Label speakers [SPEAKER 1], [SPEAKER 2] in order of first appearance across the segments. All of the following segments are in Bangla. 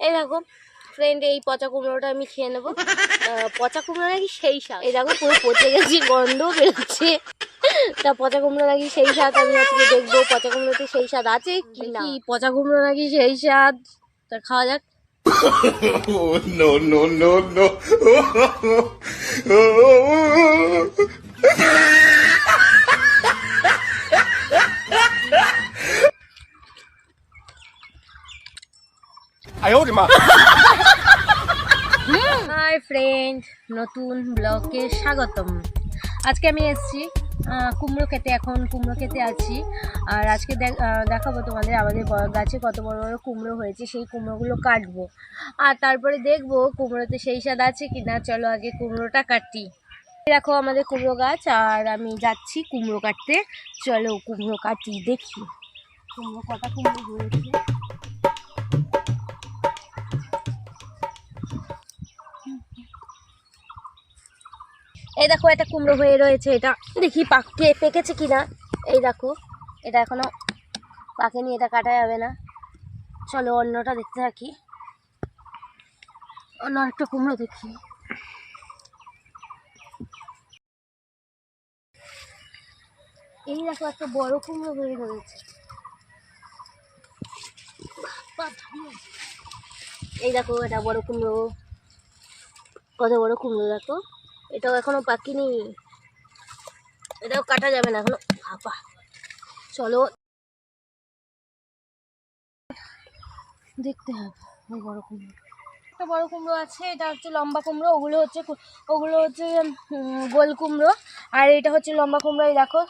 [SPEAKER 1] এই দেখো ফ্রেন্ড এই পচা কুমড়োটা আমি খেয়ে নেব আহ, পচা কুমড়ো নাকি সেই শাক এই দেখো পুরো পচে গেছি গন্ধ বেরোচ্ছে তা পচা কুমড়ো নাকি সেই স্বাদ আমি আজকে দেখব পচা কুমড়োতে সেই স্বাদ আছে কি না পচা কুমড়ো নাকি সেই স্বাদ তা খাওয়া যাক
[SPEAKER 2] Oh, no, no, no, no.
[SPEAKER 1] Hi friend নতুন ব্লগে স্বাগতম। আজকে আমি এসেছি কুমড়ো খেতে। এখন কুমড়ো খেতে আছি। আর আজকে দেখ- দেখাবো তোমাদের আমাদের গাছে কত বড় বড় কুমড়ো হয়েছে, সেই কুমড়োগুলো কাটবো। আর তারপরে দেখব কুমড়োতে সেই স্বাদ আছে কি না চলো আগে কুমড়োটা কাটি। দেখো আমাদের কুমড়ো গাছ, আর আমি যাচ্ছি কুমড়ো কাটতে। চলো কুমড়ো কাটি দেখি। কুমড়ো কটা কুমড়ো হয়েছে? এই দেখো একটা কুমড়ো হয়ে রয়েছে, এটা দেখি পাকে পেকেছে কিনা। এই দেখো, এটা এখনও পাকেনি, এটা কাটা যাবে না। চলো অন্যটা দেখতে থাকি। অন্য একটা কুমড়ো দেখি। এই দেখো, একটা বড় কুমড়ো হয়ে রয়েছে। এই দেখো, এটা বড় কুমড়ো। কত বড় কুমড়ো দেখো। এটাও এখনও পাকিনি। এটাও কাটা যাবে না এখনও। বাবা চলো। দেখতে হবে। বড় কুমড়ো। একটা বড় কুমড়ো আছে, এটা হচ্ছে লম্বা কুমড়ো, ওগুলো হচ্ছে ওগুলো হচ্ছে গোল কুমড়ো, আর এটা হচ্ছে লম্বা কুমড়ো, এই দেখো।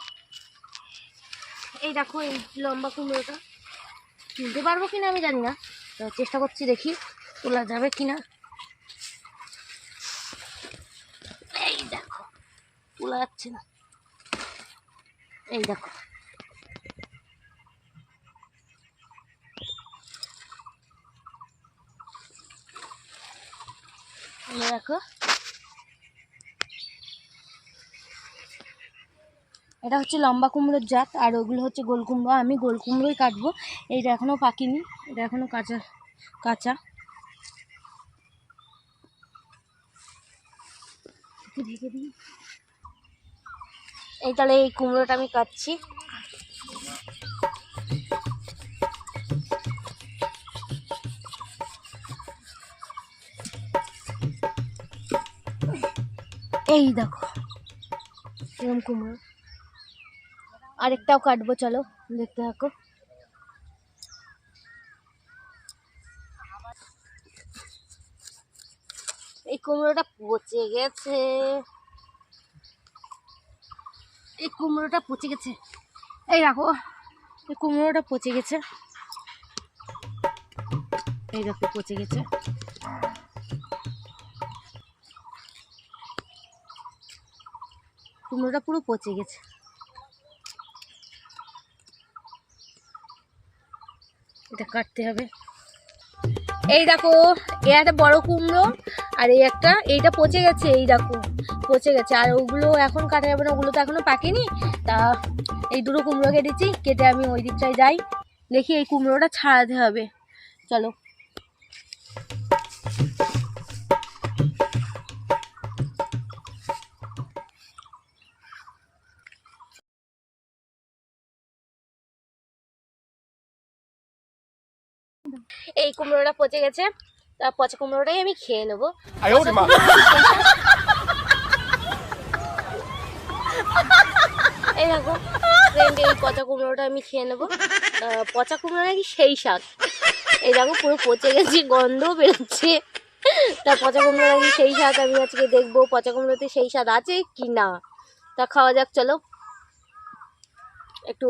[SPEAKER 1] এই দেখো, এই লম্বা কুমড়োটা। তুলতে পারব কিনা আমি জানি না। চেষ্টা করছি দেখি তোলা যাবে কিনা এই দেখো তোলা যাচ্ছে না। এই দেখো। দেখো। এটা হচ্ছে লম্বা কুমড়োর জাত, আর ওগুলো হচ্ছে গোল কুমড়ো। আমি গোল কুমড়োই কাটবো। এইটা এখনও পাকিনি, এটা এখনও কাঁচা কাঁচা। ঢেকে দিই। এই তাহলে এই কুমড়োটা আমি কাটছি। এই দেখো, এরকম কুমড়ো। আরেকটাও কাটবো, চলো, দেখতে থাকো। এই কুমড়োটা পচে গেছে। এই কুমড়োটা পচে গেছে। এই রাখো, এই কুমড়োটা পচে গেছে। এই দেখো, পচে গেছে। কুমড়োটা পুরো পচে গেছে। এটা কাটতে হবে। এই দেখো, এ একটা বড় কুমড়ো। আর এই একটা, এইটা পচে গেছে, এই দেখো, পচে গেছে। আর ওগুলো এখন কাটা যাবে না, ওগুলো তো এখনও পাকেনি। তা এই দুটো কুমড়ো কেটেছি, কেটে আমি ওই দিকটায় যাই। দেখি এই কুমড়োটা ছাড়াতে হবে। চলো। এই কুমড়োটা পচে গেছে। তা পচা কুমড়োটাই আমি খেয়ে নেব। এই দেখো ফ্রেন্ড এই পচা কুমড়োটা আমি খেয়ে নেব। পচা কুমড়ো নাকি সেই শাক? এই দেখো পুরো পচে গেছে গন্ধ বেরোচ্ছে। তা পচা কুমড়ো নাকি সেই স্বাদ আমি আজকে দেখব পচা কুমড়োতে সেই স্বাদ আছে কি না। তা খাওয়া যাক চলো। একটু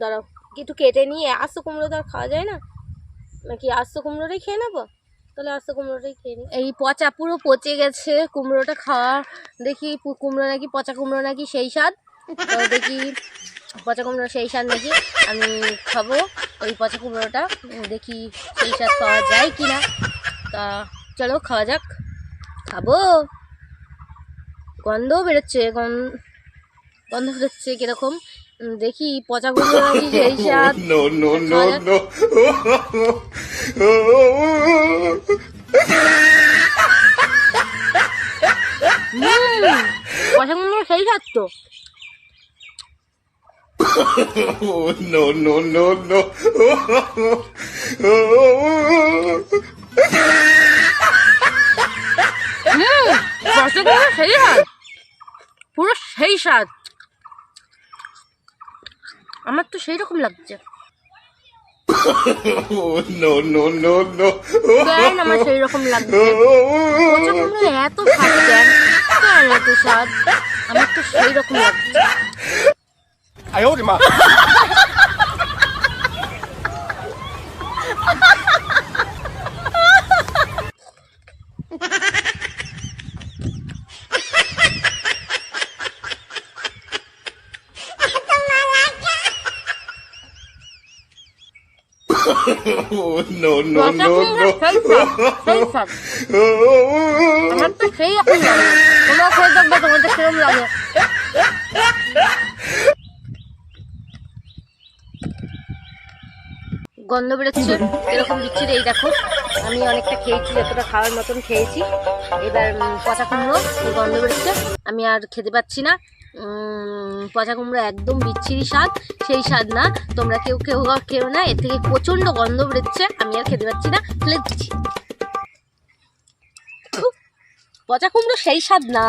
[SPEAKER 1] দাঁড়াও। একটু কেটে নিয়ে আস্ত কুমড়ো তো আর খাওয়া যায় না? নাকি আস্ত কুমড়োটাই খেয়ে নেব? তাহলে আস্ত কুমড়োটাই খেয়ে নিই এই পচা পুরো পচে গেছে কুমড়োটা খাওয়া দেখি কুমড়ো নাকি পচা কুমড়ো নাকি সেই স্বাদ তো দেখি পচা কুমড়ো সেই স্বাদ নাকি আমি খাব ওই পচা কুমড়োটা দেখি সেই স্বাদ পাওয়া যায় কি না তা চলো খাওয়া যাক খাব গন্ধও বেরোচ্ছে গন্ধ গন্ধ বেরোচ্ছে কীরকম দেখি পচা কুমড়ো নাকি সেই স্বাদ সেই স্বাদ তো
[SPEAKER 2] no, no, no, no.
[SPEAKER 1] হুম সেই স্বাদ। পুরো সেই স্বাদ। আমার তো সেই রকম লাগছে।
[SPEAKER 2] নো নো নো নো
[SPEAKER 1] কেন আমার সেই রকম লাগছে। কচু কুমড়ো এত স্বাদ কেন? কেন এত স্বাদ আমার তো সেই রকম লাগছে।
[SPEAKER 3] আয় ওরে
[SPEAKER 2] মা no, no, no, no.
[SPEAKER 1] আমার তো সেই রকম লাগে তোমরা খেয়ে দেখবে তোমাদের কীরকম লাগে গন্ধ বেরোচ্ছে এরকম বিচ্ছিরি এই দেখো। আমি অনেকটা খেয়েছি যতটা খাওয়ার মতন খেয়েছি। এবার পচা কুমড়ো গন্ধ বেরোচ্ছে। আমি আর খেতে পাচ্ছি না। পচা কুমড়ো একদম বিচ্ছিরি স্বাদ সেই স্বাদ না। তোমরা কেউ কেউ কেউ না এর থেকে প্রচণ্ড গন্ধ বেরোচ্ছে আমি আর খেতে পাচ্ছি না। ফেলে দিচ্ছি। পচা কুমড়ো সেই স্বাদ না।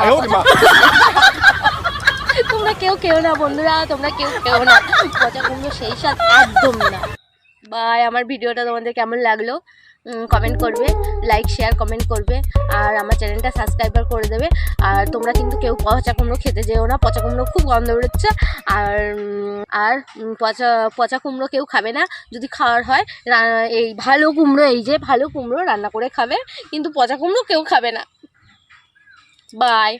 [SPEAKER 1] তোমরা কেউ কেউ না বন্ধুরা তোমরা কেউ কেউ না। পচা কুমড়ো সেই স্বাদ একদম না। বা আমার ভিডিওটা তোমাদের কেমন লাগল? কমেন্ট করবে লাইক শেয়ার কমেন্ট করবে, আর আমার চ্যানেলটা সাবস্ক্রাইবার করে দেবে। আর তোমরা কিন্তু কেউ পচা কুমড়ো খেতে যেও না, পচা কুমড়ো খুব গন্ধ বেরোচ্ছে। আর আর পচা পচা কুমড়ো কেউ খাবে না। যদি খাওয়ার হয় এই ভালো কুমড়ো, এই যে ভালো কুমড়ো রান্না করে খাবে, কিন্তু পচা কুমড়ো কেউ খাবে না। বাই